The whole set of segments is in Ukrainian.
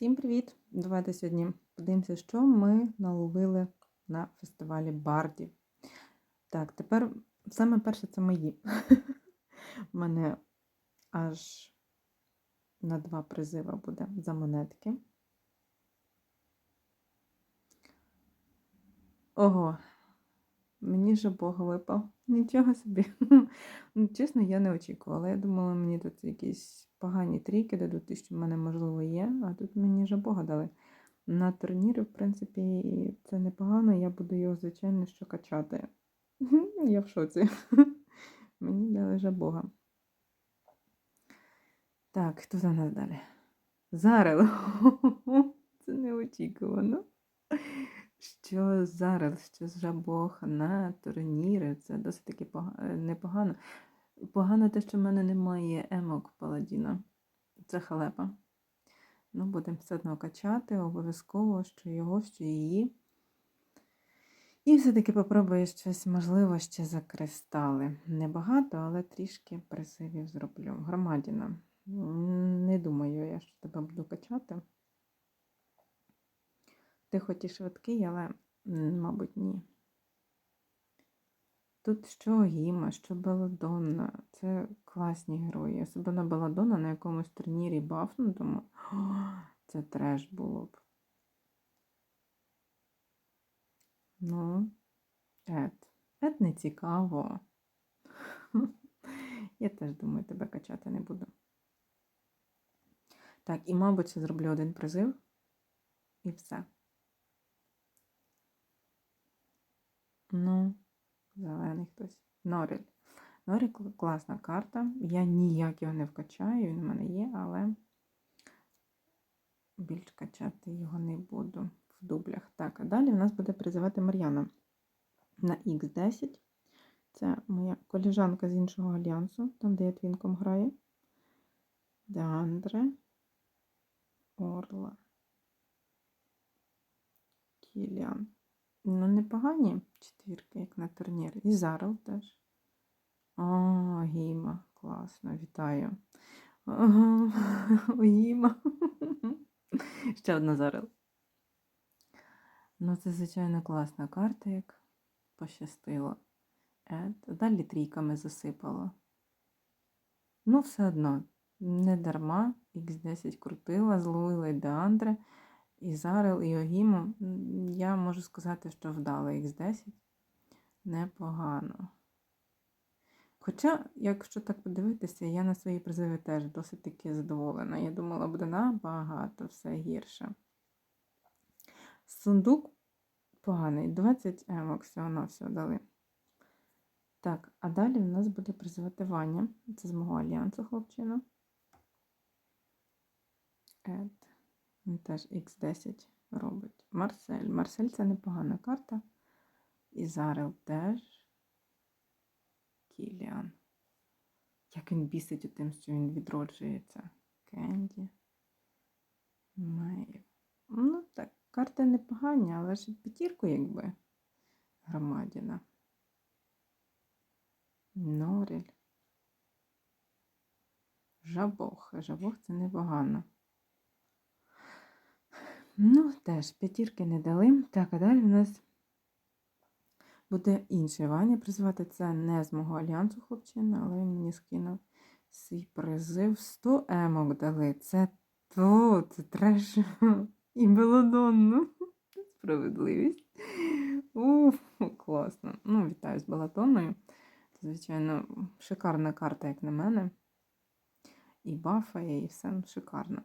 Всім привіт! Давайте сьогодні подивимося, що ми наловили на фестивалі Барді. Так, тепер саме перше це мої. У мене аж на два призива буде за монетки. Ого, мені же Бог випав. Нічого собі. Ну, чесно, я не очікувала. Я думала, мені тут якісь погані трійки дадуть, що в мене, можливо, є, а тут мені же Бога дали. На турнірі, в принципі, це непогано, я буду його, звичайно, що качати. Я в шоці. Мені дали же Бога. Так, хто за нас далі? Зарел. Це неочікувано. Що зараз, що жабог на турніри, це досить таки непогано. Погано те, що в мене немає емок Паладіна. Це халепа. Ну, будемо все одно качати, обов'язково, що його, що її. І все-таки попробую щось, можливо, ще за кристали. Небагато, але трішки призивів зроблю. Громадіна. Не думаю, я що тебе буду качати. Ти хоч і швидкий, але, мабуть, ні. Тут що Гіма, що Беладонна. Це класні герої. Особливо Беладонна на якомусь турнірі бафнутому. Це треш було б. Ну, Ед. Ед не цікаво. Я теж думаю, тебе качати не буду. Так, і, мабуть, ще зроблю один призив. І все. Ну, зелений хтось. Норіль кл- класна карта. Я ніяк його не вкачаю, він у мене є, але більш качати його не буду в дублях. Так, а далі в нас буде призивати Мар'яна на Х10. Це моя коліжанка з іншого альянсу, там, де я твінком граю. Деандре. Орла. Кіліан. Ну, непогані четвірки, як на турнірі. І Зарел теж. О, Гіма. Класно, вітаю. Ага, Гіма. Ще одна Зарел. Ну, це, звичайно, класна карта, як пощастило. Ед. Далі трійками засипало. Ну, все одно, не дарма. Х10 крутила, зловила і Деандре. І Зарел, і Огіму, я можу сказати, що вдала Х10 непогано. Хоча, якщо так подивитися, я на свої призиви теж досить таки задоволена. Я думала, буде набагато все гірше. Сундук поганий, 20 емок всього на всього дали. Так, а далі в нас буде призивати Ваня. Це з мого альянсу хлопчина. Ед. Він теж Х10 робить. Марсель. Марсель це непогана карта. І Зарел теж. Кіліан. Як він бісить у тим, що він відроджується. Кенді. Мейв. Ну так, карти непогані, але ж п'ятірку, якби. Громадіна. Норіль. Жабох. Жабох це непогано. Ну, теж п'ятірки не дали. Так, а далі в нас буде інший Ваня призвати. Це не з мого альянсу хлопчина, але він мені скинув свій призив. 100 емок дали. Це то, це треш. І Беладонну. Справедливість. Уф, класно. Ну, вітаю з Беладонною. Це, звичайно, шикарна карта, як на мене. І бафає, і все ну, шикарно.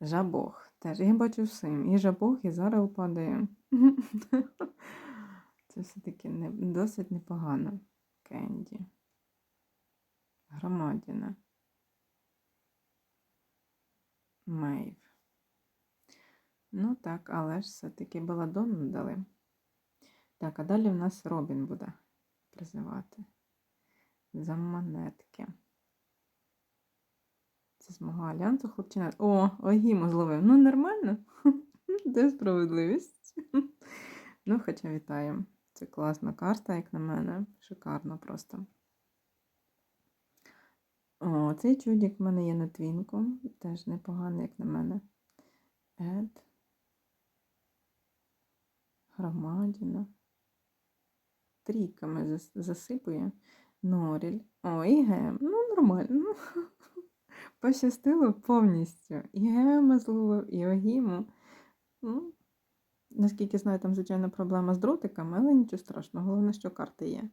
Жабог. Теж я бачу всім. І жабог, і зараз падає. Це все-таки не, досить непогано. Кенді. Громадіна. Мейв. Ну так, але ж все-таки Беладонну дали. Так, а далі в нас Робін буде призивати. За монетки. Це з мого альянсу хлопчина. О, Огіму зловив. Ну, нормально. Де справедливість. Ну, хоча вітаю. Це класна карта, як на мене. Шикарно просто. О, цей чудик в мене є на твінку. Теж непоганий, як на мене. Ед. Громадіна. Трійками зас- засипує. Норіль. О, і гем. Ну, нормально. Пощастило повністю. І гема зловив, і огіму. Ну, наскільки знаю, там, звичайно, проблема з дротиками, але нічого страшного. Головне, що карти є.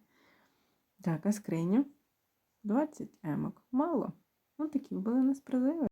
Так, а скриню? 20 емок. Мало. Ну, такі були несправедливі.